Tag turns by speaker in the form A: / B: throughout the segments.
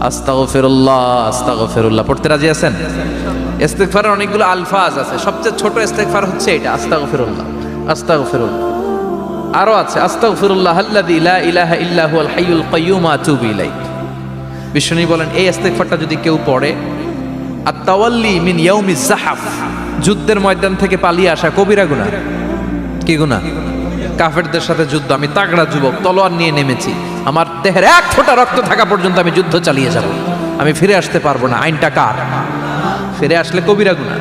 A: আস্তাগফিরুল্লাহ আস্তাগফিরুল্লাহ। পড়তে রাজি আছেন? ইস্তেগফারের অনেকগুলো আলফাজ আছে। সবচেয়ে ছোট ইস্তেগফার হচ্ছে এটা, আস্তাগফিরুল্লাহ আস্তাগফিরুল্লাহ। আরও আছে, আস্তাগফিরুল্লাহ আল্লাযী লা ইলাহা ইল্লা হুয়াল হাইয়ুল কাইয়্যুম, আতুবু ইলাইহি। বিষ্ণু বলেন, এই ইস্তেগফারটা যদি কেউ পড়ে আর তাওয়াল্লি মিন ইয়াউমি জাহাফ যুদ্ধের ময়দান থেকে পালিয়ে আসা কবিরা গুনাহ। কি গুনাহ? কাফেরদের সাথে যুদ্ধ, আমি তাগড়া যুবক, তলোয়ার নিয়ে নেমেছি। আমার দেহের এক ফোঁটা রক্ত থাকা পর্যন্ত আমি যুদ্ধ চালিয়ে যাব। আমি ফিরে আসতে পারব না। আইনটা কার? ফিরে আসলে কবিরা গুনাহ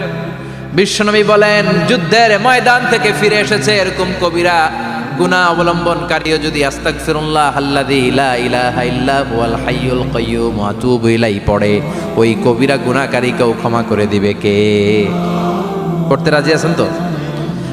A: বিশ্বনবী বলেন, যুদ্ধের ময়দান থেকে ফিরে এসেছে এরকম কবিরা গুনাহ অবলম্বনকারীও যদি ইলাইহি পড়ে। ওই কবিরা গুনাহকারীকেও ক্ষমা করে দিবে কে? পড়তে রাজি আছেন তো?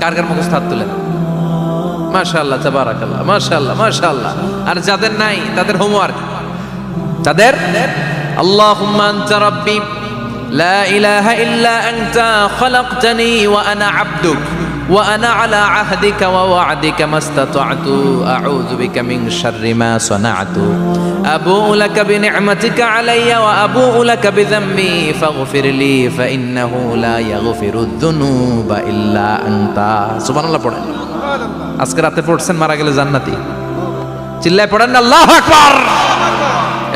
A: কার কার মুখস্থ হাত তুলে মাশাআল্লাহ, তাবারাকাল্লাহ, মাশাআল্লাহ মাশাআল্লাহ। আর যাদের নাই, তাদের হোমওয়ার্ক তাদের আল্লাহুম্মা আনতা রাব্বি, লা ইলাহা ইল্লা আনতা, খলাকতানি ওয়া আনা আবদুক। ওয়ানা আলা আহদিকা ওয়া ওয়াদিকা মাস্তাতাতু। আউযু বিকা মিন শাররি মা সানাতু। আবুউ লাকা বিনি'মাতিকা আলাইয়া ওয়া আবুউ লাকা বিযাম্মি ফাগফিরলি ফা ইন্নাহু লা ইয়াগফিরুদ যুনুবা ইল্লা আনতা। সুবহানাল্লাহ পড়েন। আজকে রাতে পড়ছেন, মারা গেলে জান্নাতি। চিল্লায় পড়েন আল্লাহু আকবার।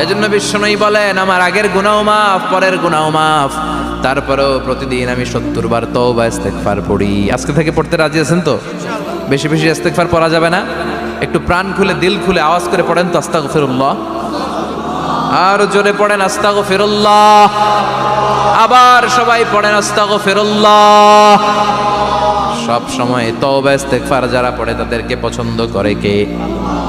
A: এজন্য বিশ্বনবী বলেন, আমার আগের গুনাহ মাফ, পরের গুনাহ মাফ। তারপরেও প্রতিদিন আমি সত্তর বার তওবা, ইস্তেগফার পড়ি। আজকে থেকে পড়তে রাজি আছেন তো? বেশি বেশি ইস্তেগফার পড়া যাবে না? একটু প্রাণ খুলে, দিল খুলে আওয়াজ করে পড়েন তো, আস্তাগফিরুল্লাহ। আর জোরে পড়েন, আস্তাগফিরুল্লাহ। আবার সবাই পড়েন, আস্তাগফিরুল্লাহ। সব সময় তওবা, ইস্তেগফার যারা পড়ে তাদেরকে পছন্দ করে কে?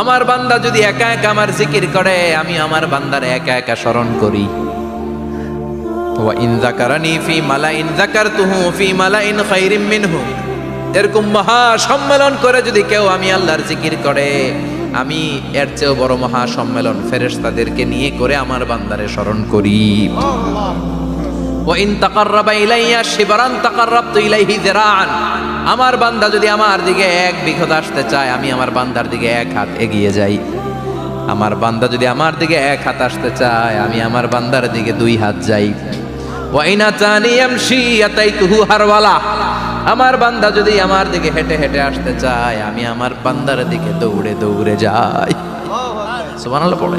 A: আমার বান্দা যদি একা একা আমার জিকির করে, আমি আমার বান্দার একা একা স্মরণ করি। এরকম মহা সম্মেলন করে যদি কেউ আমি আল্লাহর জিকির করে, আমি এর চেয়েও বড় মহা সম্মেলন নিয়ে করে আমার বান্দারে স্মরণ করি। ও ইন তাকাররাবা ইলাইয়া, শিবরান তাকাররাবতু ইলাইহি যিরাআন। আমার বান্দা যদি আমার দিকে এক বিঘত আসতে চায়, আমি আমার বান্দার দিকে এক হাত এগিয়ে যাই। আমার বান্দা যদি আমার দিকে এক হাত আসতে চায়, আমি আমার বান্দার দিকে দুই হাত যাই। ওয়াইনা চানি এমসি আতাইতুহু হারওয়ালা। আমার বান্দা যদি আমার দিকে হেঁটে হেঁটে আসতে চায়, আমি আমার বান্দার দিকে দৌড়ে দৌড়ে যাই। সুবহানাল্লাহ পড়ে।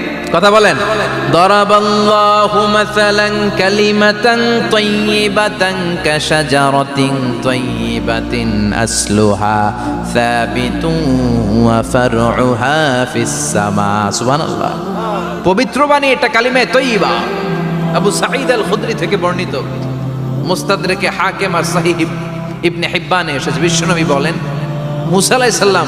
A: কথা বলেন। দরাবাল্লাহু মাসালান কালিমাতান তাইয়িবাতান কাশাজারাতিন তাইয়িবাতিন আসলুহা সাবিতুন ওয়া ফারউহা ফিস সামা সুবহানাল্লাহ পবিত্র বাণী এটা কালিমায়ে তৈয়বা আবু সাঈদ আল খুদরি থেকে বর্ণিত। মুস্তাদরেকে হাকিম আর সাহিহ ইবনে হিব্বানে এসেছে। বিশ্বনবী বলেন মুসা আলাইহিস সালাম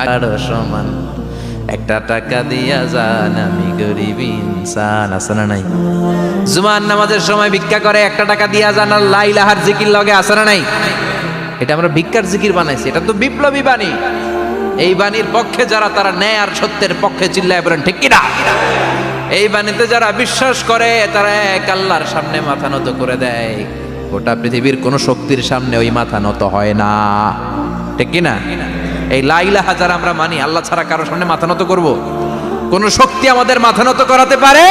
A: আর সমান। একটা টাকা দিয়া যান, আমি গরিব ইনসান, আছে না নাই? জুমান নামাজের সময় ভিক্ষা করে, একটা টাকা দিয়া যান, আর লা ইলাহার জিকির লগে, আছে না নাই? এটা আমরা ভিক্ষার জিকির বানাইছি, এটা তো বিপ্লবী বাণী। এই বাণীর পক্ষে যারা, তারা ন্যায় আর সত্যের পক্ষে চিল্লায় বলেন, ঠিক কিনা? এই বাণীতে যারা বিশ্বাস করে, তারা এক আল্লাহর সামনে মাথা নত করে দেয়। গোটা পৃথিবীর কোনো শক্তির সামনে ওই মাথা নত হয় না। ঠিক কিনা? এই লাইলাহা যারা আমরা মানি, আল্লাহ ছাড়া কারও সামনে মাথা নত করব। কোন শক্তি আমাদের মাথা নত করাতে পারে?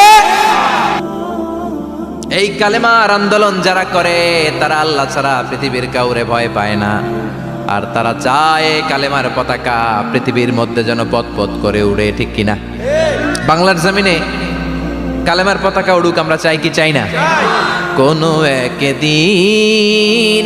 A: এই কালেমার আন্দোলন যারা করে, তারা আল্লাহ ছাড়া পৃথিবীর কাউরে ভয় পায় না। আর তারা চায় কালেমার পতাকা পৃথিবীর মধ্যে যেন পথ করে উড়ে, ঠিক কিনা? বাংলার জমিনে কালেমার পতাকা উড়ুক, আমরা চাই কি চাই না? কোনো একদিন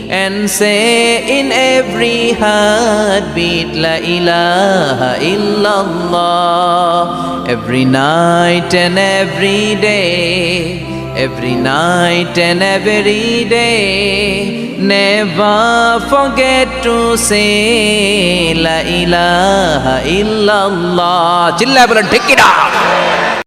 A: and say in every heartbeat La ilaha illallah Every night and every day Every night and every day Never forget to say La ilaha illallah চিল্লায় বলেন ঠিক কিনা